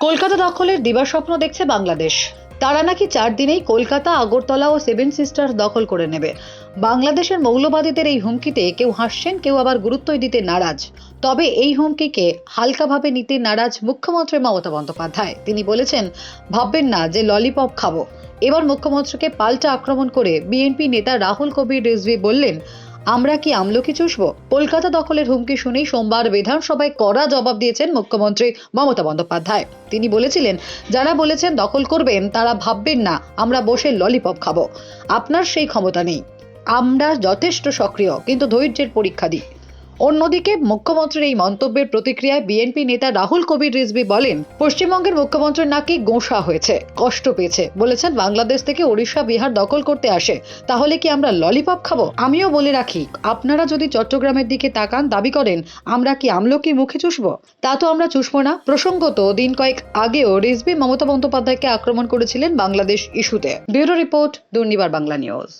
কলকাতা দখলের দিবাস্বপ্ন দেখছে বাংলাদেশ। তারা নাকি চার দিনেই কলকাতা, আগরতলা ও সেভেন সিস্টার দখল করে নেবে। বাংলাদেশের মৌলবাদীদের এই হুমকিতে কেউ হাসছেন, কেউ আবার গুরুত্বই দিতে নারাজ। তবে এই হুমকিকে হালকাভাবে নিতে নারাজ মুখ্যমন্ত্রী মমতা বন্দ্যোপাধ্যায়। তিনি বলেছেন, ভাববেন না যে ললিপপ খাব। এবার মুখ্যমন্ত্রীকে পাল্টা আক্রমণ করে বিএনপি নেতা রাহুল কবির রিজভি বললেন আমরা কি আমলকি চুষব? কলকাতা দখলের হুমকি শুনেই সোমবার বিধানসভায় কড়া জবাব দিয়েছেন মুখ্যমন্ত্রী মমতা বন্দ্যোপাধ্যায়। তিনি বলেছিলেন, যারা বলেছেন দখল করবেন, তারা ভাববেন না, আমরা বসে ললিপপ খাব। আপনার সেই ক্ষমতা নেই। আমরা যথেষ্ট সক্রিয়, কিন্তু ধৈর্যের পরীক্ষা দিই। অন্যদিকে মুখ্যমন্ত্রীর এই মন্তব্যের প্রতিক্রিয়ায় বিএনপি নেতা রাহুল কবির রিজভি বলেন, পশ্চিমবঙ্গের মুখ্যমন্ত্রীর নাকি গোঁসা হয়েছে, কষ্ট পেয়েছে। বলেছেন, বাংলাদেশ থেকে ওড়িশা, বিহার দখল করতে আসে, তাহলে কি আমরা ললিপপ খাব? আমিও বলে রাখি, আপনারা যদি চট্টগ্রামের দিকে তাকান, দাবি করেন, আমরা কি আমলকি মুখে চুষবো? তা তো আমরা চুষবো না। প্রসঙ্গত, দিন কয়েক আগেও রিজভি মমতা বন্দ্যোপাধ্যায়কে আক্রমণ করেছিলেন বাংলাদেশ ইস্যুতে। Bureau report Durnibar Bangla news.